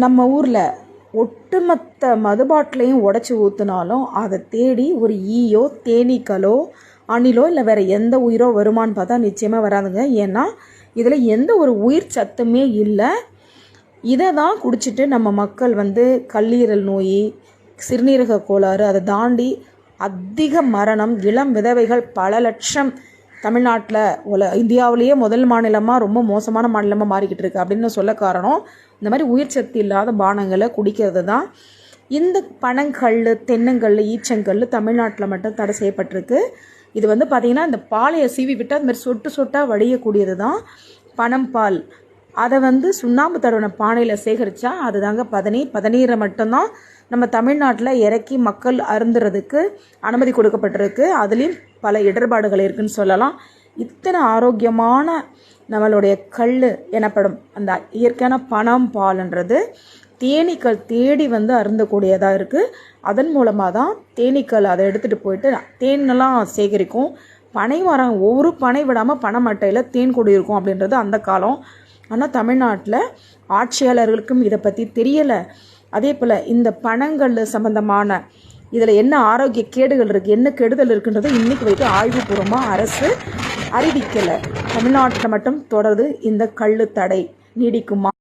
நம்ம ஊரில் ஒட்டுமொத்த மது பாட்டிலையும் உடச்சி ஊற்றுனாலும் அதை தேடி ஒரு ஈயோ தேனீக்களோ அணிலோ இல்லை வேறு எந்த உயிரோ வருமான்னு பார்த்தா நிச்சயமாக வராதுங்க. ஏன்னா இதில் எந்த ஒரு உயிர் சத்துமே இல்லை. இதை தான் குடிச்சிட்டு நம்ம மக்கள் வந்து கல்லீரல் நோய் சிறுநீரக கோளாறு அதை தாண்டி அதிக மரணம் இளம் விதவைகள் பல லட்சம் தமிழ்நாட்டில் உல இந்தியாவிலேயே முதல் மாநிலமாக ரொம்ப மோசமான மாநிலமாக மாறிக்கிட்டு இருக்கு அப்படின்னு சொல்ல காரணம் இந்த மாதிரி உயிர் சக்தி இல்லாத பானங்களை குடிக்கிறது தான். இந்த பனங்கல் தென்னங்கல் ஈச்சங்கல் தமிழ்நாட்டில் மட்டும் தடை செய்யப்பட்டிருக்கு. இது வந்து பார்த்திங்கன்னா இந்த பாலையை சீவி விட்டால் அது மாதிரி சொட்டு சொட்டாக வடியக்கூடியது தான் பனம் பால் அதை வந்து சுண்ணாம்பு தடவின பானையில் சேகரித்தா அதுதாங்க பதனி பதநீரை மட்டும்தான் நம்ம தமிழ்நாட்டில் இறக்கி மக்கள் அருந்துறதுக்கு அனுமதி கொடுக்கப்பட்டிருக்கு. அதுலேயும் பல இடர்பாடுகள் இருக்குன்னு சொல்லலாம். இத்தனை ஆரோக்கியமான நம்மளுடைய கல் எனப்படும் அந்த இயற்கையான பணம் பால்ன்றது தேனீக்கள் தேடி வந்து அருந்தக்கூடியதாக இருக்குது அதன் மூலமாக தான் தேனீக்கள் அதை எடுத்துகிட்டு போயிட்டு தேனெல்லாம் சேகரிக்கும். பனை மரம் ஒரு பனை விடாமல் பனை மட்டையில் தேன் கொடி இருக்கும் அப்படின்றது அந்த காலம். ஆனால் தமிழ்நாட்டில் ஆட்சியாளர்களுக்கும் இதை பற்றி தெரியலை. அதே போல் இந்த பணங்கள் சம்மந்தமான இதில் என்ன ஆரோக்கிய கேடுகள் இருக்குது என்ன கெடுதல் இருக்குன்றதை இன்றைக்கி வைத்து ஆய்வுபூர்வமாக அரசு அறிவிக்கலை. தமிழ்நாட்டில் மட்டும் தொடருது இந்த கள்ளு தடை நீடிக்குமா?